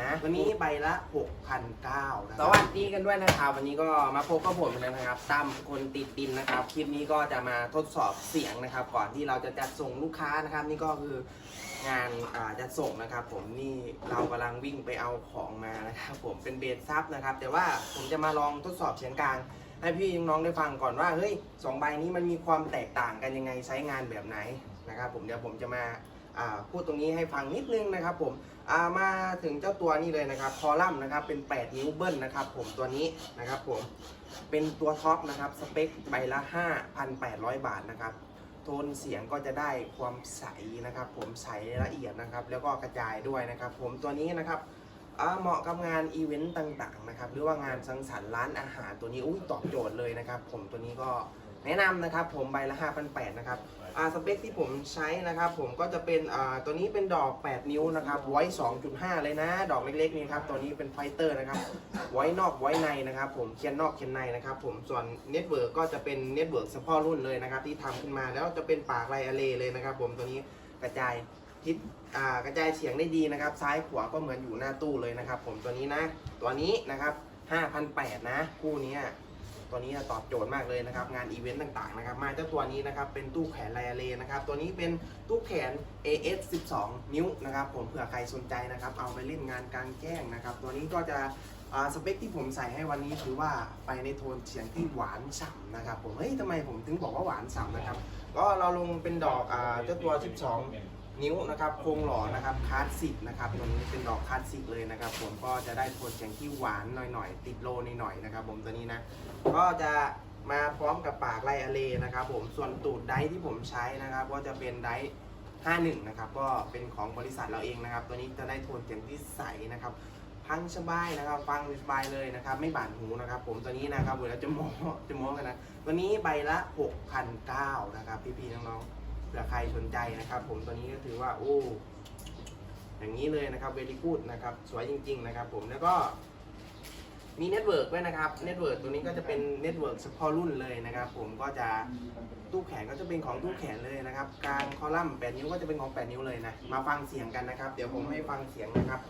นะ วันนี้ใบละ 6,900นะสวัสดีกันด้วยนะครับ วันนี้ก็มาพบกับผมอีกแล้วนะครับตั้มคนติดดินนะครับ คลิปนี้ก็จะมาทดสอบเสียงนะครับ ก่อนที่เราจะจัดส่งลูกค้านะครับ นี่ก็คืองานอ่าจัดส่งนะครับ ผมนี่เรากำลังวิ่งไปเอาของมานะครับผมเป็นเบสซับนะครับ แต่ว่าผมจะมาลองทดสอบเสียงกลาง ให้พี่น้องได้ฟังก่อนว่าเฮ้ยสองใบนี้มันมีความแตกต่างกันยังไงใช้งานแบบไหนนะครับ ผมเดี๋ยวผมจะมาอ่า พูดตรงนี้ให้ฟังนิดนึงนะครับผมามาถึงเจ้าตัวนี้เลยนะครับคอลัมน์นะครับเป็น 8 นิ้วเบิ้ลนะครับผมตัวนี้นะครับผมเป็นตัวท็อปนะครับสเปคใบละ 5,800 บาทนะครับโทนเสียงก็จะได้ความใสนะครับ ผมใสละเอียดนะครับ แล้วก็กระจายด้วยนะครับ ผมตัวนี้นะครับเหมาะกับงานอีเวนต์ต่างๆนะครับ หรือว่างานสังสรรค์ร้านอาหารตัวนี้อุ้ยตอบโจทย์เลยนะครับ ผมตัวนี้ก็ แนะนำนะครับผมใบละ5,800นะครับอ่าสเปคที่ผมใช้นะครับผมก็จะเป็นอ่าตัวนี้เป็นดอก 8 นิ้วนะครับไว้ 2.5 เลยนะ ดอกเล็กๆนี่ครับตัวนี้เป็นไฟเตอร์นะครับไว้นอกไว้ในนะครับผมเคียนนอกเคียนในนะครับผมส่วนเน็ตเวิร์กก็จะเป็นเน็ตเวิร์กเฉพาะรุ่นเลยนะครับที่ทำขึ้นมาแล้วจะเป็นปากไรอะเลเลยนะครับผมตัวนี้กระจายทิศอ่ากระจายเสียงได้ดีนะครับ ซ้ายขวาก็เหมือนอยู่หน้าตู้เลยนะครับผมตัวนี้นะ ตัวนี้นะครับ5,800นะคู่นี้ ตัวนี้ตอบโจทย์มากเลยนะครับงานอีเวนต์ต่างๆนะครับมาเจ้าตัวนี้นะครับเป็นตู้แขนไลอาเลนะครับตัวนี้เป็นตู้แขน AS 12 นิ้วนะครับผมเผื่อใครสนใจนะครับเอาไปเล่นงานกลางแจ้งนะครับตัวนี้ก็จะสเปคที่ผมใส่ให้วันนี้ถือว่าไปในโทนเสียงที่หวานฉ่ำนะครับผมเฮ้ยทำไมผมถึงบอกว่าหวานฉ่ำนะครับก็เราลงเป็นดอกเจ้าตัว 12 นิ้วนะครับโครงหล่อนะครับคลาสสิกนะครับตัวนี้เป็นดอกคลาสสิกเลยนะครับ ผมก็จะได้โทนเสียงที่หวานหน่อยๆ ติดโลหน่อยๆนะครับ ผมตัวนี้นะก็จะมาพร้อมกับปากไลอะเลนะครับ ผมส่วนตูดไดร์ที่ผมใช้นะครับก็จะเป็นไดร์51นะครับก็เป็นของบริษัทเราเองนะครับ ตัวนี้จะได้โทนเสียงที่ใสนะครับพังสบายนะครับ ฟังสบายเลยนะครับ ไม่บาดหูนะครับ ผมตัวนี้นะครับเวลาจะโม้จะโม้กันนะตัวนี้ใบละ6,900นะครับพี่ๆน้องๆ ผื่อใครสนใจนะครับ ผมตัวนี้ก็ถือว่าโอ้อย่างนี้เลยนะครับเวลีกูดนะครับสวยจริง ๆ นะครับ ผมแล้วก็มีเน็ตเวิร์กด้วยนะครับเน็ตเวิร์กตัวนี้ก็จะเป็นเน็ตเวิร์กเฉพาะรุ่นเลยนะครับ ผมก็จะตู้แขนก็จะเป็นของตู้แขนเลยนะครับกลางคอลัมน์8นิ้วก็จะเป็นของ 8 นิ้วเลยนะมาฟังเสียงกันนะครับ เดี๋ยวผมให้ฟังเสียงนะครับ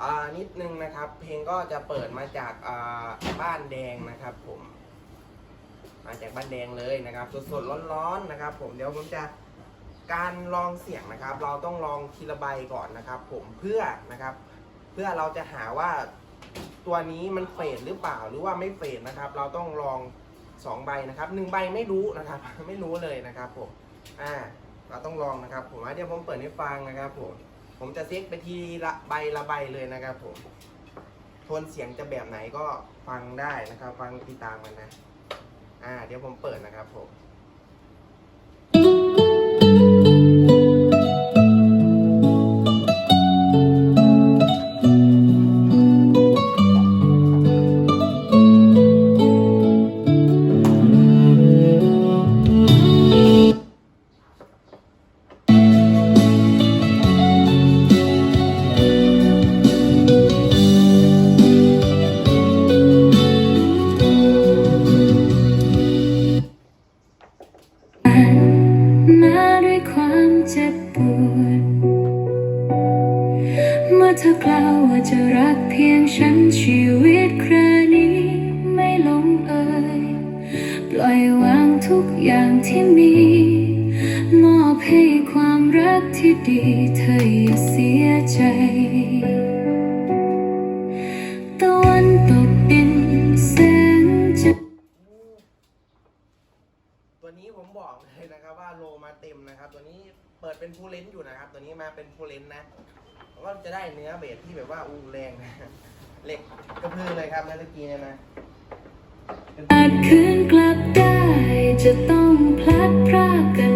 อ่านิดนึงนะครับ เพลงก็จะเปิดมาจากอ่าบ้านแดงนะครับ ผม มาจากบ้านแดงเลยนะครับ สดๆร้อนๆนะครับ ผมเดี๋ยวผมจะ การลองเสียงนะครับ เราต้องลองทีละใบก่อนนะครับ ผมเพื่อนะครับ เพื่อเราจะหาว่าตัวนี้มันเฟดหรือเปล่าหรือว่าไม่เฟดนะครับ เราต้องลองสองใบนะครับหนึ่งใบไม่รู้นะครับ ไม่รู้เลยนะครับผมอ่าเราต้องลองนะครับ ผมอะเดี๋ยวผมเปิดให้ฟังนะครับ ผม ผมจะเซ็กไปทีละใบละใบเลยนะครับ ผมโทนเสียงจะแบบไหนก็ฟังได้นะครับ ฟังติดตามกันนะ อ่า เดี๋ยวผมเปิดนะครับผม ดีเธออย่าเสียใจตะวันตกดินแสงจะตัวนี้ผมบอกเลยนะครับว่าโลมาเต็มนะครับ ตัวนี้เปิดเป็นฟูลเลนส์อยู่นะครับ ตัวนี้มาเป็นฟูลเลนส์นะก็จะได้เนื้อเบสที่แบบว่าอูแรงนะเหล็กกระพือเลยครับเมื่อกี้เนี่ยนะอาจคืนกลับได้จะต้องพลัดพรากกัน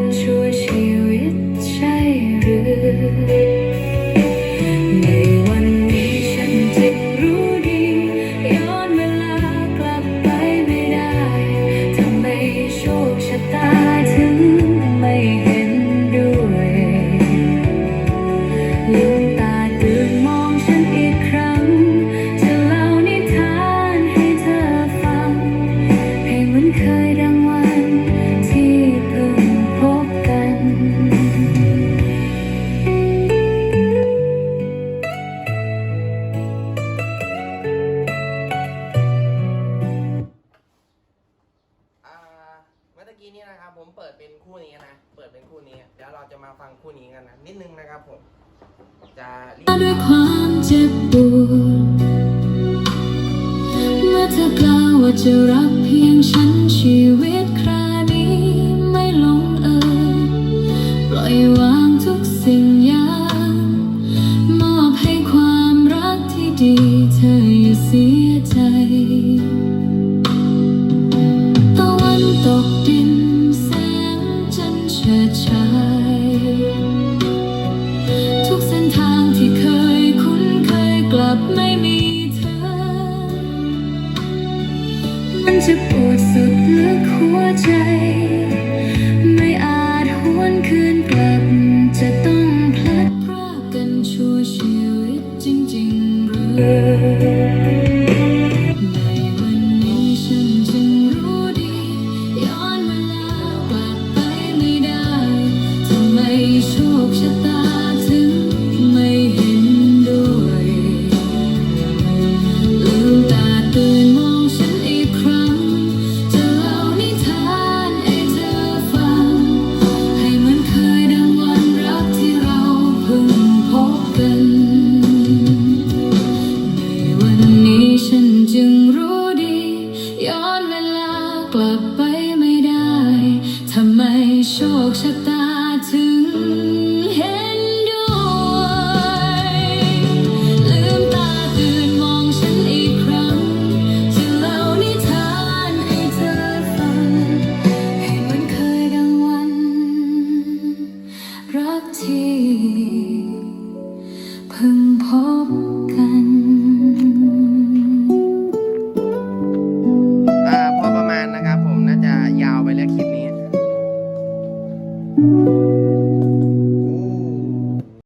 เ็นคู่นี้ เดี๋ยวเราจะมาฟังคู่นี้กันนะ นิดนึงนะครับผม จะด้วยความเจ็บปวดเมื่อเธอกล่าวว่าจะรักเพียงฉันชีวิตครานี้ไม่ลงเอยปล่อยวาง สุดลึกหัวใจ 很怕